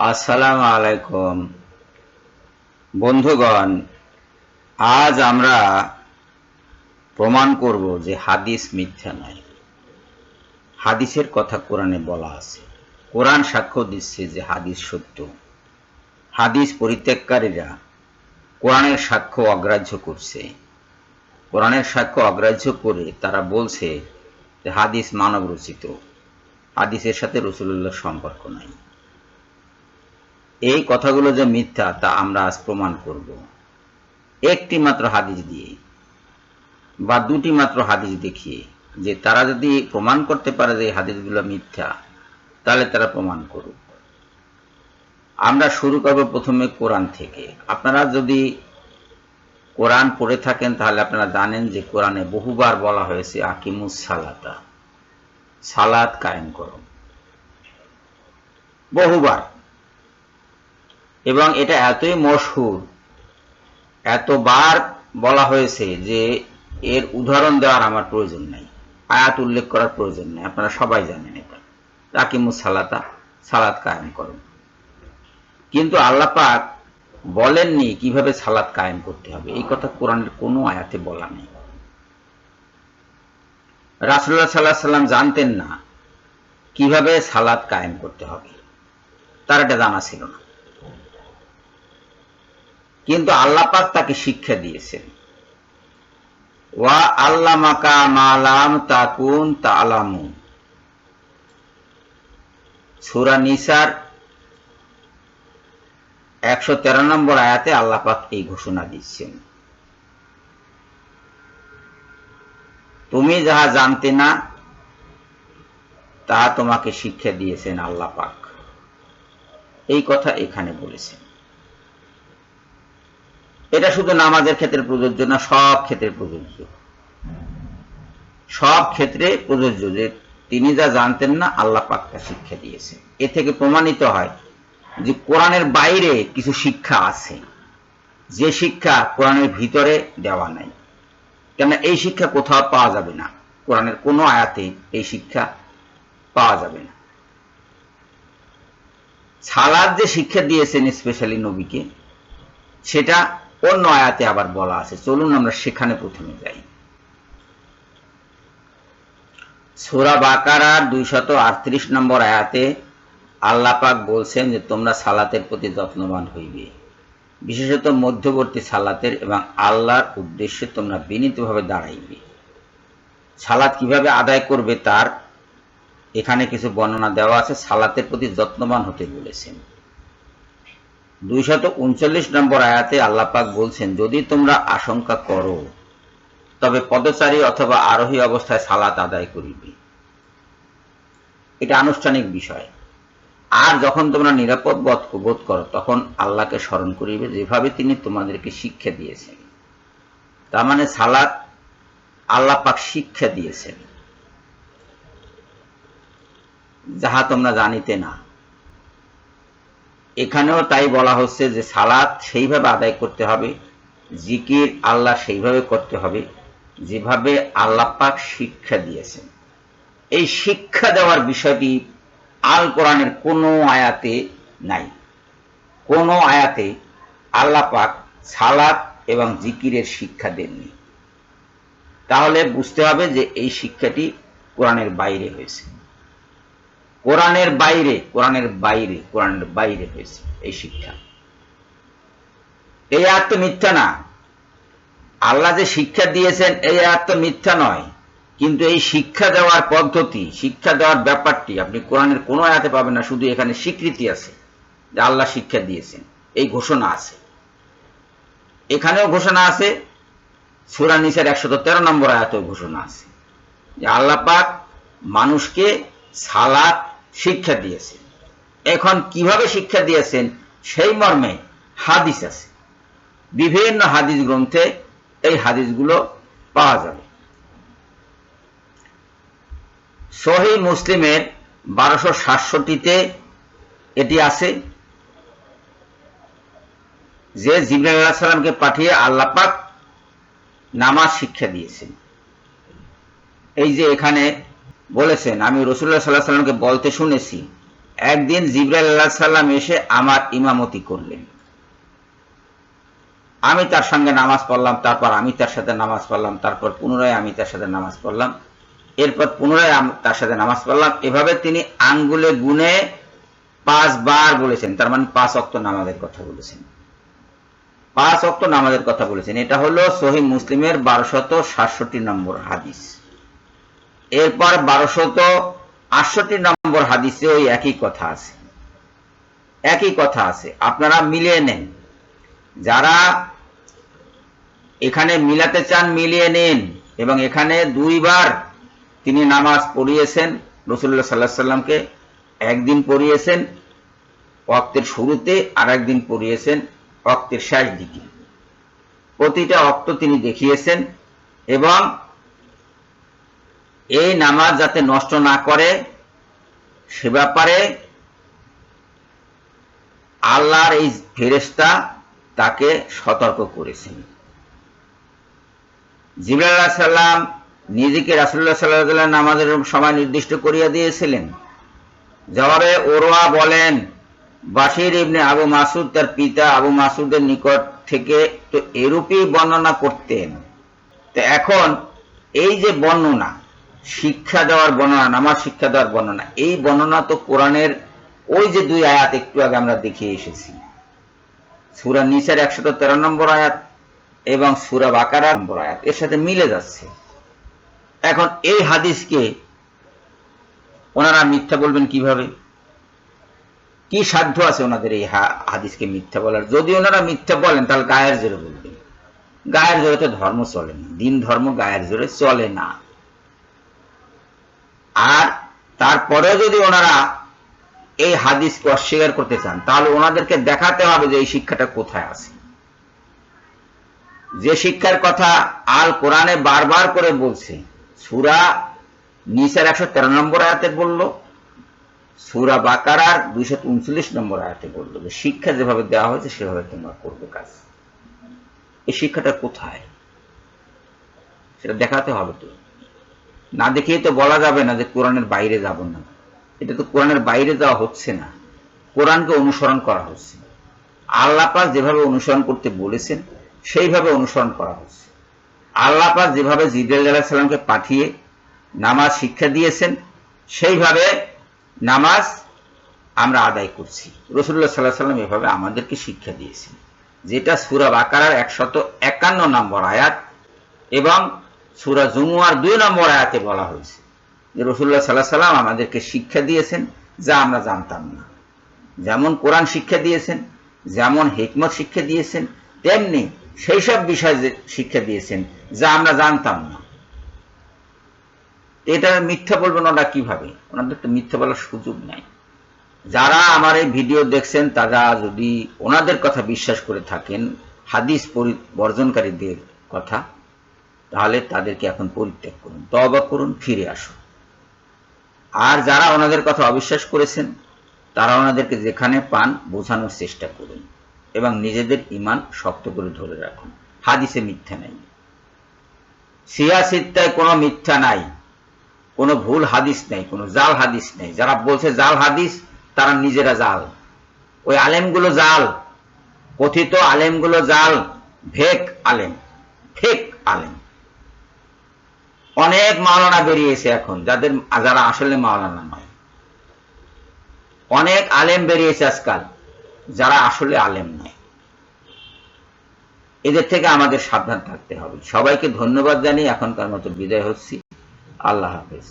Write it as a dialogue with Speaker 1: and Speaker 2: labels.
Speaker 1: আসসালামু আলাইকুম। বন্ধুগণ, আজ আমরা প্রমাণ করব যে হাদিস মিথ্যা নয়। হাদিসের কথা কোরআনে বলা আছে। কোরআন সাক্ষ্য দিচ্ছে যে হাদিস সত্য। হাদিস পরিত্যাগকারীরা কোরআনের সাক্ষ্য অগ্রাহ্য করছে। কোরআনের সাক্ষ্য অগ্রাহ্য করে তারা বলছে যে হাদিস মানব রচিত হাদিসের সাথে রসুল্লাহ সম্পর্ক নাই। এই কথাগুলো যে মিথ্যা, তা আমরা আজ প্রমাণ করব। একটি মাত্র হাদিস দিয়ে বা দুটি মাত্র হাদিস দেখিয়ে যে তারা যদি প্রমাণ করতে পারে যে হাদিসগুলো মিথ্যা, তাহলে তারা প্রমাণ করুক। আমরা শুরু করব প্রথমে কোরআন থেকে। আপনারা যদি কোরআন পড়ে থাকেন, তাহলে আপনারা জানেন যে কোরআনে বহুবার বলা হয়েছে, আকিমুস সালাতা, সালাত কায়েম করো। বহুবার। এবং এটা এতই মশহুর, এতবার বলা হয়েছে যে এর উদাহরণ দেওয়ার আমার প্রয়োজন নাই, আয়াত উল্লেখ করার প্রয়োজন নেই, আপনারা সবাই জানেন এটা। রাকিমুস সালাতা, সালাত কায়েম করুন। কিন্তু আল্লাহ পাক বলেননি কীভাবে সালাত কায়েম করতে হবে, এই কথা কোরআনের কোনো আয়াতে বলা নেই। রাসুল্লাহ সাল্লাহ সাল্লাম জানতেন না কীভাবে সালাত কায়েম করতে হবে, তার এটা জানা ছিল না। কিন্তু আল্লাহ পাক তাকে শিক্ষা দিয়েছেন। ওয়া আল্লামাকা মালাম তাকুন তালামু সুরা নিসার একশো তেরো নম্বর আয়াতে আল্লাহ পাক এই ঘোষণা দিচ্ছেন তুমি যাহা জানতে না তা তোমাকে শিক্ষা দিয়েছেন আল্লাহ পাক। এই কথা এখানে বলেছেন। এটা শুধু নামাজের ক্ষেত্রে প্রযোজ্য না, সব ক্ষেত্রে প্রযোজ্য। সব ক্ষেত্রে প্রযোজ্য যে তিনি যা জানতেন না, আল্লাহ পাক শিক্ষা দিয়েছেন। এ থেকে প্রমাণিত হয় যে কোরআনের বাইরে কিছু শিক্ষা আছে। যে শিক্ষা কোরআনের ভিতরে দেওয়া নাই। কেন এই শিক্ষা কোথাও পাওয়া যাবে না। কোরআনের কোনো আয়াতে এই শিক্ষা পাওয়া যাবে না। সালাদ যে শিক্ষা দিয়েছেন স্পেশালি নবীকে, সেটা অন্য আয়াতে আবার বলা আছে, চলুন আমরা সেখানে প্রথমে যাই। সোরা বাকারার দুইশত আটত্রিশ নম্বর আয়াতে আল্লাহ পাক বলছেন যে, তোমরা সালাতের প্রতি যত্নবান হইবে। বিশেষত মধ্যবর্তী সালাতের এবং আল্লাহর উদ্দেশ্যে তোমরা বিনীতভাবে দাঁড়াইবে। সালাত কীভাবে আদায় করবে তার এখানে কিছু বর্ণনা দেওয়া আছে। সালাতের প্রতি যত্নবান হতে বলেছেন। দুইশত উনচল্লিশ নম্বর আয়াতে আল্লাপাক বলছেন, যদি তোমরা আশঙ্কা করো, তবে পদচারী অথবা আরোহী অবস্থায় সালাত আদায় করিবে। এটা আনুষ্ঠানিক বিষয়। আর যখন তোমরা নিরাপদ বোধ বোধ করো, তখন আল্লাহকে স্মরণ করিবে, যেভাবে তিনি তোমাদেরকে শিক্ষা দিয়েছেন। তার মানে সালাত আল্লাহ পাক শিক্ষা দিয়েছেন। যাহা তোমরা জানিতে না এখানেও তাই বলা হচ্ছে যে সালাত সেইভাবে আদায় করতে হবে, জিকির আল্লাহ সেইভাবে করতে হবে, যেভাবে আল্লাহ পাক শিক্ষা দিয়েছেন। এই শিক্ষা দেওয়ার বিষয়টি আল কোরআনের কোনো আয়াতে নাই। কোনো আয়াতে আল্লাহ পাক সালাত এবং জিকিরের শিক্ষা দেননি। তাহলে বুঝতে হবে যে এই শিক্ষাটি কোরআনের বাইরে হয়েছে। কোরআনের বাইরে কোরআনের বাইরে কোরআনের বাইরে হয়েছে এই শিক্ষা। এই আয়াত তো মিথ্যা না। আল্লাহ যে শিক্ষা দিয়েছেন, এই আয়াত তো মিথ্যা নয়। কিন্তু এই শিক্ষা দেওয়ার পদ্ধতি, শিক্ষা দেওয়ার ব্যাপারটি আপনি কোরআনের কোনো আয়াতে পাবেন না, শুধু এখানে স্বীকৃতি আছে যে আল্লাহ শিক্ষা দিয়েছেন। এই ঘোষণা আছে। এখানেও ঘোষণা আছে, সুরা নিসের একশত তেরো নম্বর আয়াতেও ঘোষণা আছে যে আল্লাহ পাক মানুষকে সালাত শিক্ষা দিয়েছেন এখন কীভাবে শিক্ষা দিয়েছেন? সেই মর্মে হাদিস আছে। বিভিন্ন হাদিস গ্রন্থে এই হাদিসগুলো পাওয়া যাবে। সহি মুসলিমের বারোশো সাতষট্টিতে এটি আছে। যে জিবরাল আল্লাহ সাল্লামকে পাঠিয়ে আল্লাপাক নামাজ শিক্ষা দিয়েছেন। এই যে এখানে বলেছেন, আমি রসুল্লাহ সাল্লাহ সাল্লামকে বলতে শুনেছি, একদিন জিব্রাইল আল্লাহ সাল্লাম এসে আমার ইমামতি করলেন। আমি তার সঙ্গে নামাজ পড়লাম, তারপর আমি তার সাথে নামাজ পড়লাম, তারপর পুনরায় আমি তার সাথে নামাজ পড়লাম। এরপর পুনরায় তার সাথে নামাজ পড়লাম। এভাবে তিনি আঙ্গুলে গুনে পাঁচবার বলেছেন, তার মানে পাঁচ অক্ত নামাজের কথা বলেছেন। পাঁচ অক্ত নামাজের কথা বলেছেন। এটা হলো সহি মুসলিমের বারোশত সাতষট্টি নম্বর হাদিস। এরপর বারোশত আটষট্টি নম্বর হাদিসে ওই একই কথা আছে। একই কথা আছে। আপনারা মিলিয়ে নেন। যারা এখানে মিলাতে চান, মিলিয়ে নিন এবং এখানে দুইবার তিনি নামাজ পড়িয়েছেন। রসুল্লাহ সাল্লাহ সাল্লামকে একদিন পড়িয়েছেন অক্তের শুরুতে আর একদিন পড়িয়েছেন অক্তের শেষ দিকে। প্রতিটা অক্ত তিনি দেখিয়েছেন এবং এই নামাজ যাতে নষ্ট না করে, সে ব্যাপারে আল্লাহর এই ফেরেস্তা তাকে সতর্ক করেছেন। জিবরাল্লাহ সাল্লাম নিজেকে রাসুল্লাহ সাল্লাহ নামাজের সময় নির্দিষ্ট করিয়া দিয়েছিলেন। জবাবে ওরোয়া বলেন বাসির ইবনে আবু মাসুদ তার পিতা আবু মাসুদের নিকট থেকে তো এরূপই বর্ণনা করতেন। তো এখন এই যে বর্ণনা শিক্ষা দেওয়ার বর্ণনা, নামাজ শিক্ষা দেওয়ার বর্ণনা, এই বর্ণনা তো কোরআনের ওই যে দুই আয়াত একটু আগে আমরা দেখিয়ে এসেছি। সুরা নিচের একশত তেরো নম্বর আয়াত এবং সুরা বাকারা নম্বর আয়াত, এর সাথে মিলে যাচ্ছে। এখন এই হাদিসকে ওনারা মিথ্যা বলবেন কীভাবে? কি সাধ্য আছে ওনাদের এই হাদিসকে মিথ্যা বলার? যদি ওনারা মিথ্যা বলেন, তাহলে গায়ের জোরে বলবেন। গায়ের জোরে তো ধর্ম চলে না। দিন ধর্ম গায়ের জোরে চলে না। আর তারপরেও যদি ওনারা এই হাদিসকে অস্বীকার করতে চান, তাহলে ওনাদেরকে দেখাতে হবে যে এই শিক্ষাটা কোথায় আছে। যে শিক্ষার কথা আল কোরআনে বারবার করে বলছে, সুরা নিসার একশো তেরো নম্বর আয়াতে বলল, সুরা বাকারার দুইশো উনচল্লিশ নম্বর আয়াতে বলল যে শিক্ষা যেভাবে দেওয়া হয়েছে, সেভাবে তোমরা করবে কাজ। এই শিক্ষাটা কোথায়? সেটা দেখাতে হবে তো। না দেখেই তো বলা যাবে না যে কোরআনের বাইরে যাব না। এটা তো কোরআনের বাইরে যাওয়া হচ্ছে না। কোরআনকে অনুসরণ করা হচ্ছে। আল্লাহ পাক যেভাবে অনুসরণ করতে বলেছেন, সেইভাবে অনুসরণ করা হচ্ছে। আল্লাহ পাক যেভাবে জিব্রাইল আলাইহিস সালামকে পাঠিয়ে নামাজ শিক্ষা দিয়েছেন, সেইভাবে নামাজ আমরা আদায় করছি। রসুল্লাহ সাল্লাহ সাল্লাম এভাবে আমাদেরকে শিক্ষা দিয়েছেন। যেটা সুরাব বাকারার একশত একান্ন নম্বর আয়াত এবং সুরা জুমুয়ার দুই নম্বর আয়াতে বলা হয়েছে যে রসুল্লাহ সাল্লাহ সাল্লাম আমাদেরকে শিক্ষা দিয়েছেন যা আমরা জানতাম না। যেমন কোরআন শিক্ষা দিয়েছেন, যেমন হেকমত শিক্ষা দিয়েছেন, তেমনি সেই সব বিষয় শিক্ষা দিয়েছেন যা আমরা জানতাম না। এটা মিথ্যা বলবেন ওরা কীভাবে? ওনাদের তো মিথ্যা বলার সুযোগ নাই। যারা আমার এই ভিডিও দেখছেন, তারা যদি ওনাদের কথা বিশ্বাস করে থাকেন, হাদিস বর্জনকারীদের কথা তাহলে তাদেরকে এখন পরিত্যাগ করুন তবা করুন, ফিরে আসুন। আর যারা ওনাদের কথা অবিশ্বাস করেছেন, তারা ওনাদেরকে যেখানে পান বোঝানোর চেষ্টা করুন এবং নিজেদের ইমান শক্ত করে ধরে রাখুন। হাদিসে মিথ্যা নাই। সিয়াসিত্তায় কোনো মিথ্যা নাই, কোনো ভুল হাদিস নেই, কোনো জাল হাদিস নেই। যারা বলছে জাল হাদিস, তারা নিজেরা জাল। ওই আলেমগুলো জাল, কথিত আলেমগুলো জাল ভেক আলেম, ফেক আলেম। অনেক মাওলানা বেরিয়েছে এখন, যাদের, যারা আসলে মাওলানা নয়। অনেক আলেম বেরিয়েছে আজকাল, যারা আসলে আলেম নয়। এদের থেকে আমাদের সাবধান থাকতে হবে। সবাইকে ধন্যবাদ জানিয়ে এখনকার মতো বিদায় হচ্ছি। আল্লাহ হাফেজ।